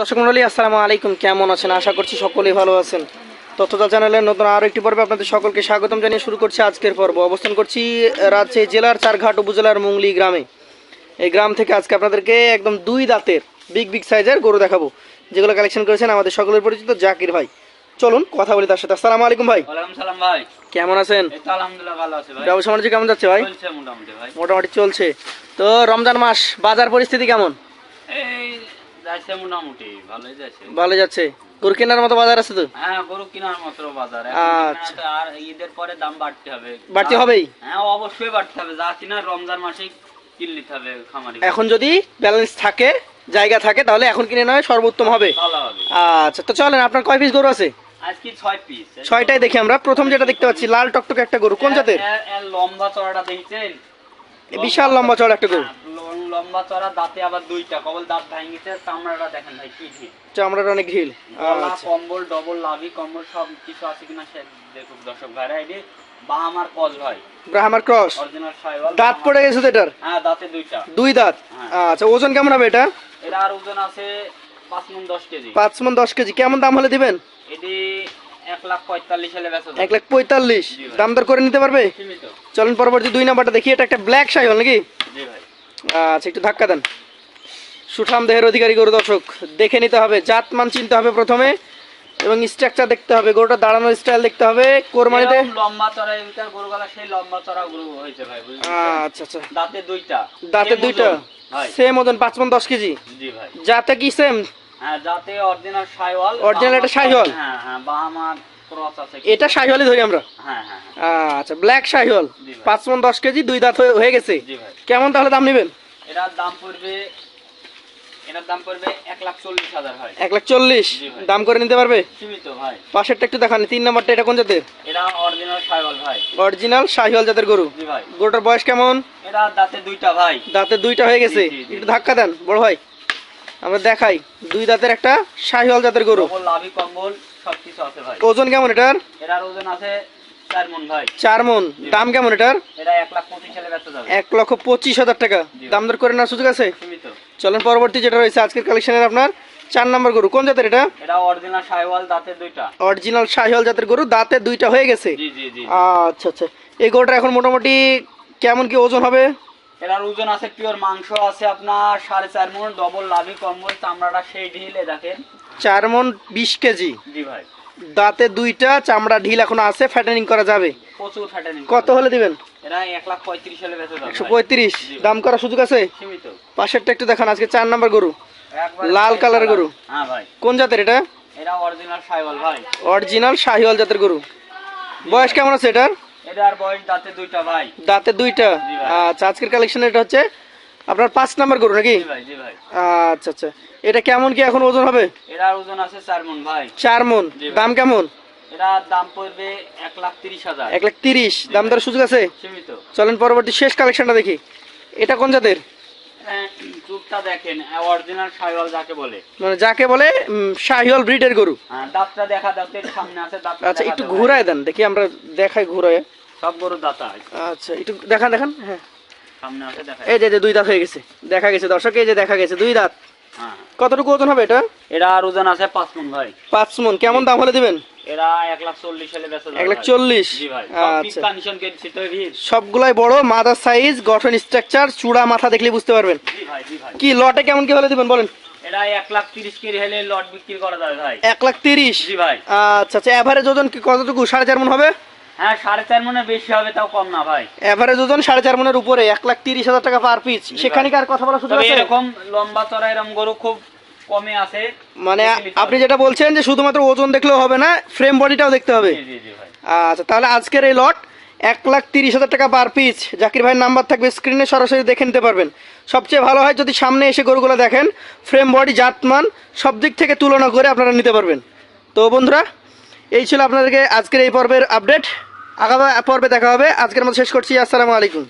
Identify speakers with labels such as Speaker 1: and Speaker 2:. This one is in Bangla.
Speaker 1: দর্শক মন্ডলী আসসালামু আলাইকুম। কেমন আছেন? আশা করছি সকলেই ভালো আছেন। তথ্যতা চ্যানেলের নতুন আরও একটি পর্বে আপনাদের সকলকে স্বাগতম জানিয়ে শুরু করছি আজকের পর্ব। অবস্থান করছি রাজশাহী জেলার চারঘাট উপজেলার মুংলি গ্রামে। এই গ্রাম থেকে আজকে আপনাদেরকে একদম দুই দাঁতের বিগ বিগ সাইজের গরু দেখাবো যেগুলো কালেকশন করেছেন আমাদের সকলের পরিচিত জাকির ভাই। চলুন কথা বলি তার সাথে। আসসালামু আলাইকুম ভাই।
Speaker 2: সালাম ভাই।
Speaker 1: কেমন আছেন? ব্যবসা বাণিজ্য কেমন যাচ্ছে ভাই।
Speaker 2: মোটামুটি
Speaker 1: চলছে। তো রমজান মাস বাজার পরিস্থিতি কেমন?
Speaker 2: যাচ্ছে মোটামুটি ভালোই যাচ্ছে।
Speaker 1: ভালো যাচ্ছে? গরু কেনার মতো বাজার আছে তো?
Speaker 2: হ্যাঁ গরু কেনার মাত্র বাজার। এখন
Speaker 1: আচ্ছা।
Speaker 2: আর ঈদের পরে দাম বাড়তে হবে।
Speaker 1: বাড়তে হবেই?
Speaker 2: হ্যাঁ অবশ্যই বাড়তে হবে। যা কিনা রমজান কিনে হবে খামারি।
Speaker 1: এখন যদি ব্যালেন্স থাকে জায়গা থাকে তাহলে এখন কিনে নয় সর্বোত্তম হবে। আচ্ছা তো চলেন আপনার কয় পিস গরু আছে?
Speaker 2: ছয় পিস
Speaker 1: ছয়টাই দেখি আমরা। প্রথম যেটা দেখতে পাচ্ছি লাল টকটকে একটা গরু। কোন জাতের?
Speaker 2: লম্বা চড়াটা দেখছেন?
Speaker 1: বিশাল লম্বা চড় একটা গরু।
Speaker 2: হ্যাঁ, লম্বা চড়া দাঁতে আবার দুইটা। কবল দাঁত ভাঙিছে চামড়াটা দেখেন ভাই কি
Speaker 1: চামড়াটা অনেক ঢিল। আচ্ছা।
Speaker 2: কম্বল ডবল লাভি কম্বল সব কিছু আছে কিনা সে দেখুক দর্শক ভাইরা। এটি ভাই।
Speaker 1: ব্রাহ্মার ক্রস।
Speaker 2: অরিজিনাল সাইওয়াল
Speaker 1: দাঁত পড়ে গেছে তো এটার?
Speaker 2: হ্যাঁ দাঁতে দুইটা।
Speaker 1: দুই দাঁত?
Speaker 2: হ্যাঁ।
Speaker 1: আচ্ছা ওজন কেমন হবে এটা?
Speaker 2: এটা আর ওজন আছে পাঁচ মন দশ কেজি।
Speaker 1: মন কেমন দাম হলে দিবেন?
Speaker 2: এটি এক লাখ পঁয়তাল্লিশ বেচা
Speaker 1: লাখ পঁয়তাল্লিশ।
Speaker 2: জি ভাই।
Speaker 1: দাম দর করে নিতে পারবে?
Speaker 2: সীমিত।
Speaker 1: চলেন পরবর্তী দুই নাম্বারটা দেখি এটা একটা ব্ল্যাক সাইহল নাকি?
Speaker 2: জি ভাই।
Speaker 1: আচ্ছা একটু ধাক্কা দেন। সুঠাম দেহের অধিকারী গরু দর্শক দেখে নিতে হবে জাত মান চিনতে হবে প্রথমে এবং স্ট্রাকচার দেখতে হবে গরুটা দাঁড়ানোর স্টাইল দেখতে হবে কোরবানিতে।
Speaker 2: লম্বা চড়া এটার গরু গলা সেই লম্বা চড়া গরু হয়েছে ভাই
Speaker 1: আচ্ছা আচ্ছা।
Speaker 2: দাঁতে দুইটা।
Speaker 1: দাঁতে দুইটা? সেম ওজন পাঁচ মন দশ কেজি?
Speaker 2: জি ভাই।
Speaker 1: যাতে কি সেম
Speaker 2: হ্যাঁ দাঁতে অরিজিনাল সাইওয়াল
Speaker 1: Original একটা শাহিওয়াল?
Speaker 2: হ্যাঁ হ্যাঁ বা আমার ক্রস আছে
Speaker 1: এটা শাহিওয়ালই ধরি আমরা?
Speaker 2: হ্যাঁ হ্যাঁ হ্যাঁ।
Speaker 1: আচ্ছা ব্ল্যাক শাহিওয়াল। পাঁচ মন দশ কেজি দুই দাঁত হয়ে- গেছে। কেমন তাহলে দাম নেবেন?
Speaker 2: এটার দাম পড়বে এটার দাম পড়বে এক লাখ চল্লিশ হাজার ভাই।
Speaker 1: এক লাখ চল্লিশ? দাম করে নিতে পারবে?
Speaker 2: সীমিত ভাই।
Speaker 1: পাশেরটা একটু দেখান তিন নাম্বারটা এটা কোন জাতের?
Speaker 2: এটা অরিজিনাল সাইওয়াল ভাই।
Speaker 1: অরিজিনাল শাহিওয়াল জাতের গরু।
Speaker 2: জি ভাই।
Speaker 1: গরুটার বয়স কেমন?
Speaker 2: এটা দাঁতে দুইটা ভাই।
Speaker 1: দাঁতে দুইটা হয়ে গেছে। একটু ধাক্কা দেন বড় ভাই। আমরা দেখাই। দুই দাঁতের একটা শাহিওয়াল জাতের গরু।
Speaker 2: লাভি কম্বল সবকিছু আছে ভাই।
Speaker 1: ওজন কেমন এটার?
Speaker 2: এটার ওজন আছে চার মন
Speaker 1: দাম কেমন এটার?
Speaker 2: এক
Speaker 1: লক্ষ পঁচিশ হাজার টাকা। দাম দর করে নেওয়ার সুযোগ আছে? চলেন পরবর্তী যেটা রয়েছে আজকের কালেকশনের আপনার চার নম্বর গরু। কোন জাতের এটা?
Speaker 2: এটা অরিজিনাল দুইটা।
Speaker 1: শাহিওয়াল জাতের গরু দাঁতে দুইটা হয়ে গেছে। আচ্ছা আচ্ছা। এই গরুটা এখন মোটামুটি কেমন কি ওজন হবে?
Speaker 2: এটার ওজন আছে পিওর মাংস আছে আপনার সাড়ে চার মন ডবল লাভি কম্বল চামড়াটা সেই ঢিলে দেখেন।
Speaker 1: চার মন বিশ কেজি।
Speaker 2: জি ভাই।
Speaker 1: দাঁতে দুইটা চামড়া ঢিল এখন আছে ফ্যাটেনিং করা যাবে।
Speaker 2: প্রচুর ফ্যাটানি
Speaker 1: কত হলে দিবেন?
Speaker 2: এটা এক লাখ পঁয়ত্রিশ সালে বেচা যাবে।
Speaker 1: একশো পঁয়ত্রিশ। দাম করার সুযোগ আছে?
Speaker 2: সীমিত।
Speaker 1: পাশেরটা একটু দেখান আজকে চার নাম্বার গরু। লাল
Speaker 2: সেই
Speaker 1: কালারের গরু।
Speaker 2: হ্যাঁ ভাই।
Speaker 1: কোন জাতের এটা?
Speaker 2: এটা অরিজিনাল ভাই।
Speaker 1: অরিজিনাল শাহিওয়াল জাতের গরু। বয়স কেমন আছে এটার?
Speaker 2: এটার বয়স দাঁতে দুইটা ভাই।
Speaker 1: দাঁতে দুইটা? আচ্ছা আজকের কালেকশন এটা হচ্ছে আপনার পাঁচ নাম্বার গরু নাকি? আচ্ছা আচ্ছা। এটা কেমন কি এখন ওজন হবে?
Speaker 2: এটার ওজন আছে চার মন ভাই।
Speaker 1: চার মন। দাম কেমন?
Speaker 2: এটার দাম পড়বে এক লাখ তিরিশ হাজার।
Speaker 1: এক লাখ তিরিশ। দাম দর সুযোগ আছে? চলেন পরবর্তী শেষ কালেকশনটা দেখি। এটা কোন জাতের?
Speaker 2: চুপটা দেখেন অরিজিনাল সাইওয়াল যাকে বলে।
Speaker 1: মানে যাকে বলে শাহিওয়াল ব্রিডের গরু।
Speaker 2: হ্যাঁ, দাঁতটা দেখা দাঁতের সামনে আছে দাঁতটা
Speaker 1: আচ্ছা একটু। ঘুরায় দেন দেখি আমরা দেখাই ঘুরায়।
Speaker 2: সব গরু দাঁতা
Speaker 1: আচ্ছা একটু দেখান দেখান। হ্যাঁ।
Speaker 2: সামনে আছে দেখা
Speaker 1: এই যে যে দুই দাঁত হয়ে গেছে দেখা গেছে দর্শক এই যে দেখা গেছে দুই দাঁত।
Speaker 2: হ্যাঁ।
Speaker 1: কতটুকু ওজন হবে এটা?
Speaker 2: এটা আর ওজন আছে পাঁচ মন ভাই।
Speaker 1: পাঁচ মন কেমন দাম হলে দিবেন?
Speaker 2: এরা এক লাখ চল্লিশ সালে বেচা যাবে
Speaker 1: এক লাখ
Speaker 2: ভাই।
Speaker 1: চল্লিশ
Speaker 2: জি ভাই
Speaker 1: আচ্ছা।
Speaker 2: কন্ডিশন কেছি তো
Speaker 1: সবগুলাই বড় মাদার সাইজ গঠন স্ট্রাকচার চূড়া মাথা দেখলে বুঝতে পারবেন।
Speaker 2: জি ভাই জি ভাই।
Speaker 1: কি লটে কেমন কি হলে দিবেন বলেন।
Speaker 2: এরা এক লাখ তিরিশ কেজি হলে লট বিক্রি করা যাবে ভাই।
Speaker 1: এক লাখ তিরিশ
Speaker 2: জি ভাই।
Speaker 1: আচ্ছা আচ্ছা ওজন কি কতটুকু? সাড়ে চার মন হবে?
Speaker 2: হ্যাঁ সাড়ে চার মনে বেশি হবে তাও কম না ভাই।
Speaker 1: অ্যাভারেজ ওজন সাড়ে চার মনের উপরে এক লাখ তিরিশ হাজার টাকা পার পিস সেখানে আর কথা
Speaker 2: তবে
Speaker 1: আছে?
Speaker 2: এরকম লম্বা চড়া এরকম গরু খুব কমে আছে
Speaker 1: মানে আপনি যেটা বলছেন যে শুধুমাত্র ওজন দেখলেও হবে না ফ্রেম বডিটাও দেখতে হবে। আচ্ছা তাহলে আজকের এই লট এক লাখ তিরিশ হাজার টাকা পার পিস জাকির ভাইয়ের নাম্বার থাকবে স্ক্রিনে সরাসরি দেখে নিতে পারবেন। সবচেয়ে ভালো হয় যদি সামনে এসে গরুগুলো দেখেন ফ্রেম বডি জাতমান সব দিক থেকে তুলনা করে আপনারা নিতে পারবেন। তো বন্ধুরা এই ছিল আপনাদেরকে আজকের এই পর্বের আপডেট আগামী পর্বে দেখা হবে। আজকের মতো শেষ করছি। আসসালামু আলাইকুম।